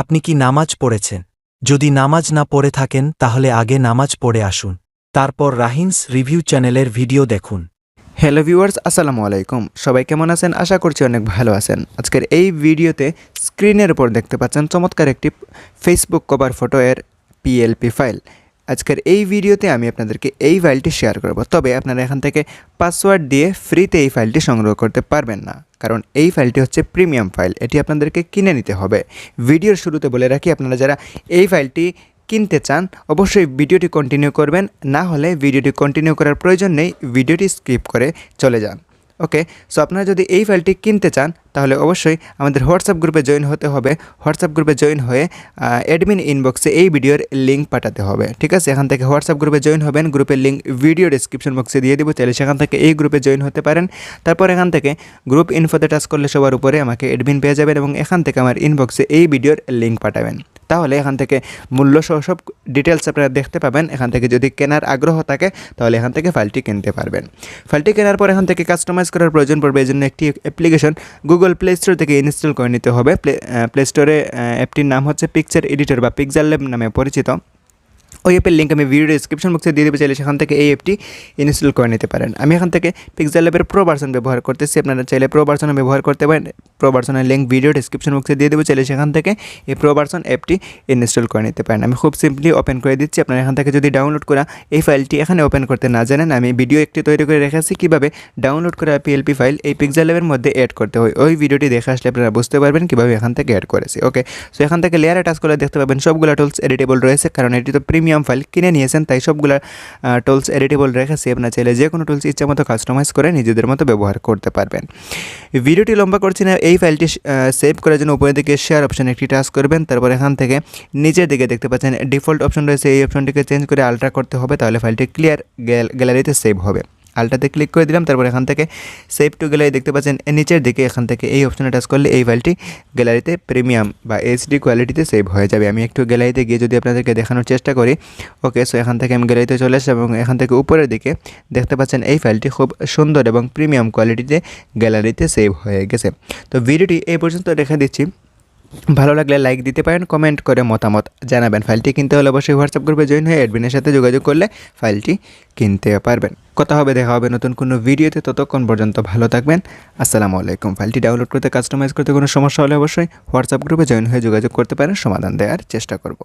আপনি কি নামাজ পড়েছেন? যদি নামাজ না পড়ে থাকেন, তাহলে আগে নামাজ পড়ে আসুন। তারপর রাহিন্স রিভিউ চ্যানেলের ভিডিও দেখুন। হ্যালো ভিউয়ার্স, আসসালামু আলাইকুম। সবাই কেমন আছেন? আশা করছি অনেক ভালো আছেন। আজকের এই ভিডিওতে স্ক্রিনের উপর দেখতে পাচ্ছেন চমৎকার একটি ফেসবুক কভার ফটো এর পিএলপি ফাইল আজকের এই ভিডিওতে আমি আপনাদেরকে এই ফাইলটি শেয়ার করব। তবে আপনারা এখান থেকে পাসওয়ার্ড দিয়ে ফ্রিতে এই ফাইলটি সংগ্রহ করতে পারবেন না, কারণ এই ফাইলটি হচ্ছে প্রিমিয়াম ফাইল। এটি আপনাদেরকে কিনে নিতে হবে। ভিডিওর শুরুতে বলে রাখি, আপনারা যারা এই ফাইলটি কিনতে চান, অবশ্যই ভিডিওটি কন্টিনিউ করবেন। না হলে ভিডিওটি কন্টিনিউ করার প্রয়োজন নেই, ভিডিওটি স্কিপ করে চলে যান। ওকে সো আপনারা যদি এই ফাইলটি কিনতে চান, তাহলে অবশ্যই আমাদের হোয়াটসঅ্যাপ গ্রুপে জয়েন হতে হবে। হোয়াটসঅ্যাপ গ্রুপে জয়েন হয়ে অ্যাডমিন ইনবক্সে এই ভিডিওর লিঙ্ক পাঠাতে হবে। ঠিক আছে? এখান থেকে হোয়াটসঅ্যাপ গ্রুপে জয়েন হবেন। গ্রুপের লিঙ্ক ভিডিও ডিসক্রিপশন বক্সে দিয়ে দেবো। চাইলে সেখান থেকে এই গ্রুপে জয়েন হতে পারেন। তারপর এখান থেকে গ্রুপ ইনফোতে টাচ করলে সবার উপরে আমাকে অ্যাডমিন পেয়ে যাবেন এবং এখান থেকে আমার ইনবক্সে এই ভিডিওর লিঙ্ক পাঠাবেন। তাহলে এখান থেকে মূল্য সহ সব ডিটেলস আপনারা দেখতে পাবেন। এখান থেকে যদি কেনার আগ্রহ থাকে, তাহলে এখান থেকে ফাইলটি কিনতে পারবেন। ফাইলটি কেনার পর এখান থেকে কাস্টমাইজ করার প্রয়োজন পড়বে। এই জন্য একটি অ্যাপ্লিকেশন গুগল প্লে স্টোর থেকে ইনস্টল করে নিতে হবে। প্লে স্টোরে অ্যাপটির নাম হচ্ছে পিকচার এডিটর বা পিকজার ল্যাব নামে পরিচিত। ওই অ্যাপের লিঙ্ক আমি ভিডিও ডিসক্রিপশন বক্সে দিয়ে দেবে। চাইলে সেখান থেকে এই অ্যাপটি ইনস্টল করে নিতে পারেন। আমি এখান থেকে পিক্সেল ল্যাবের প্রো ভার্সন ব্যবহার করতেছি। আপনারা চাইলে প্রো ভার্সন ব্যবহার করতে পারেন। প্রো ভার্সনের লিঙ্ক ভিডিও ডিসক্রিপশন বক্সে দিয়ে দেবো, চাইলে সেখান থেকে এই প্রো ভার্সন অ্যাপটি ইনস্টল করে নিতে পারেন। আমি খুব সিম্পলি ওপেন করে দিচ্ছি। আপনারা এখান থেকে যদি ডাউনলোড করা এই ফাইলটি এখানে ওপেন করতে না জানেন, আমি ভিডিও একটি তৈরি করে রেখেছি কীভাবে ডাউনলোড করা পিএলপি ফাইল এই পিক্সেল ল্যাবের মধ্যে অ্যাড করতে হয়, ওই ভিডিওটি দেখে আসলে আপনারা বুঝতে পারবেন কীভাবে এখান থেকে অ্যাড করেছি। ওকে সো এখান থেকে লেয়ারে টাচ করে দেখতে পাবেন সবগুলো টুলস এডিটেবল রয়েছে, কারণ এটি তো প্রিমিয়াম ফাইল কিনে নিয়েছেন, তাই সবগুলো টুলস এডিটেবল রেখেছি। আপনার চাইলে যে কোনো টুলস ইচ্ছা মতো কাস্টমাইজ করে নিজেদের মতো ব্যবহার করতে পারবেন। ভিডিওটি লম্বা করছি না এই ফাইলটি সেভ করার জন্য উপরের দিকে শেয়ার অপশন একটি টাচ করবেন। তারপর এখান থেকে নিচের দিকে দেখতে পাচ্ছেন ডিফল্ট অপশন রয়েছে। এই অপশনটিকে চেঞ্জ করে আলট্রা করতে হবে, তাহলে ফাইলটি ক্লিয়ার গ্যালারিতে সেভ হবে। আলটাতে ক্লিক করে দিলাম, তারপর এখান থেকে সেভ টু গ্যালারি দেখতে পাচ্ছেন নিচের দিকে এখান থেকে এই অপশনে টাচ করলে এই ফাইলটি গ্যালারিতে প্রিমিয়াম বা এইচডি কোয়ালিটিতে সেভ হয়ে যাবে। আমি একটু গ্যালারিতে গিয়ে যদি আপনাদেরকে দেখানোর চেষ্টা করি ওকে সো এখান থেকে আমি গ্যালারিতে চলে আসলাম এবং এখান থেকে উপরের দিকে দেখতে পাচ্ছেন এই ফাইলটি খুব সুন্দর এবং প্রিমিয়াম কোয়ালিটিতে গ্যালারিতে সেভ হয়ে গেছে। তো ভিডিওটি এই পর্যন্ত রেখে দিচ্ছি। ভালো লাগলে লাইক দিতে পারেন কমেন্ট করে মতামত জানাবেন। ফাইলটি কিনতে হলে অবশ্যই হোয়াটসঅ্যাপ গ্রুপে জয়েন হয়ে অ্যাডমিনের সাথে যোগাযোগ করলে ফাইলটি কিনতে পারবেন। কথা হবে, দেখা হবে নতুন কোনো ভিডিওতে, ততক্ষণ পর্যন্ত ভালো থাকবেন। আসসালামু আলাইকুম। ফাইলটি ডাউনলোড করতে কাস্টমাইজ করতে কোনো সমস্যা হলে অবশ্যই হোয়াটসঅ্যাপ গ্রুপে জয়েন হয়ে যোগাযোগ করতে পারেন। সমাধান দেওয়ার চেষ্টা করব।